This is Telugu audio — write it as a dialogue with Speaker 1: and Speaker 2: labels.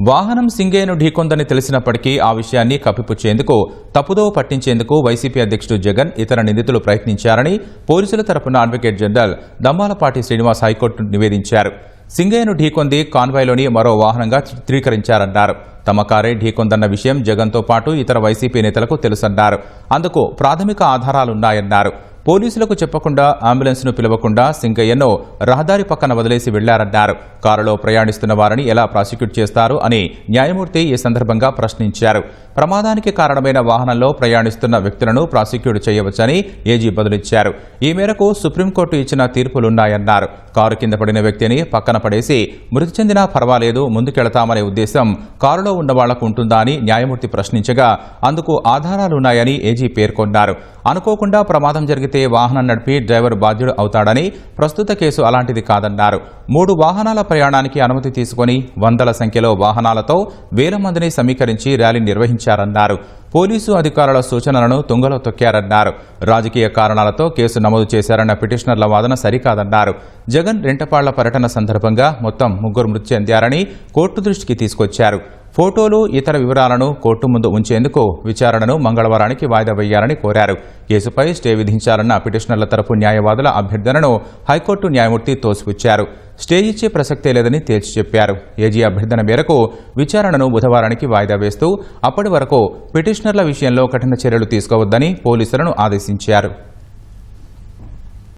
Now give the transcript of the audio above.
Speaker 1: వాహనం సింగేను ఢీకొందని తెలిసినప్పటికీ ఆ విషయాన్ని కప్పిపుచ్చేందుకు తప్పుదోవ పట్టించేందుకు వైసీపీ అధ్యక్షుడు జగన్ ఇతర నిందితులు ప్రయత్నించారని పోలీసుల తరపున advocate general Dammalapati Srinivas high court నివేదించారు. సింగయ్యను ఢీకొంది కాన్వాయ్లోని మరో వాహనంగా చిత్రీకరించారన్నారు. తమ కారే ఢీకొందన్న విషయం జగన్తో పాటు ఇతర వైసీపీ నేతలకు తెలుసన్నారు. అందుకు ప్రాథమిక ఆధారాలున్నాయన్నారు. పోలీసులకు చెప్పకుండా అంబులెన్స్ను పిలవకుండా సింగయ్యను రహదారి పక్కన వదిలేసి వెళ్ళారన్నారు. కారులో ప్రయాణిస్తున్న వారిని ఎలా ప్రాసిక్యూట్ చేస్తారు అని న్యాయమూర్తి ఈ సందర్భంగా ప్రశ్నించారు. ప్రమాదానికి కారణమైన వాహనంలో ప్రయాణిస్తున్న వ్యక్తులను ప్రాసిక్యూట్ చేయవచ్చని ఏజీ బదులిచ్చారు. ఈ మేరకు సుప్రీంకోర్టు ఇచ్చిన తీర్పులున్నాయన్నారు. కారు కింద పడిన వ్యక్తిని పక్కన పడేసి మృతి చెందినా పర్వాలేదు ముందుకెళతామనే ఉద్దేశం కారులో ఉన్న వాళ్ళకు ఉంటుందా అని న్యాయమూర్తి ప్రశ్నించగా అందుకు ఆధారాలున్నాయని ఏజీ పేర్కొన్నారు. అనుకోకుండా ప్రమాదం జరిగితే వాహనం నడిపి డ్రైవర్ బాధ్యుడు అవుతాడని ప్రస్తుత కేసు అలాంటిది కాదన్నారు. మూడు వాహనాల ప్రయాణానికి అనుమతి తీసుకొని వందల సంఖ్యలో వాహనాలతో వేల మందిని సమీకరించి ర్యాలీ నిర్వహించారన్నారు. పోలీసు అధికారుల సూచనలను తుంగలో తొక్కారన్నారు. రాజకీయ కారణాలతో కేసు నమోదు చేశారన్న పిటిషనర్ల వాదన సరికాదన్నారు. జగన్ రెంటపాళ్ళ పర్యటన సందర్భంగా మొత్తం ముగ్గురు మృతి చెందారని కోర్టు దృష్టికి తీసుకొచ్చారు. ఫోటోలు ఇతర వివరాలను కోర్టు ముందు ఉంచేందుకు విచారణను మంగళవారానికి వాయిదా వేయాలని కోరారు. కేసుపై స్టే విధించాలన్న పిటిషనర్ల తరపు న్యాయవాదుల అభ్యర్థనను హైకోర్టు న్యాయమూర్తి తోసిపుచ్చారు. స్టే ఇచ్చే ప్రసక్తే లేదని తేల్చి చెప్పారు. ఏజీ అభ్యర్థన మేరకు విచారణను బుధవారానికి వాయిదా వేస్తూ అప్పటి వరకు పిటిషనర్ల విషయంలో కఠిన చర్యలు తీసుకోవద్దని పోలీసులను ఆదేశించారు.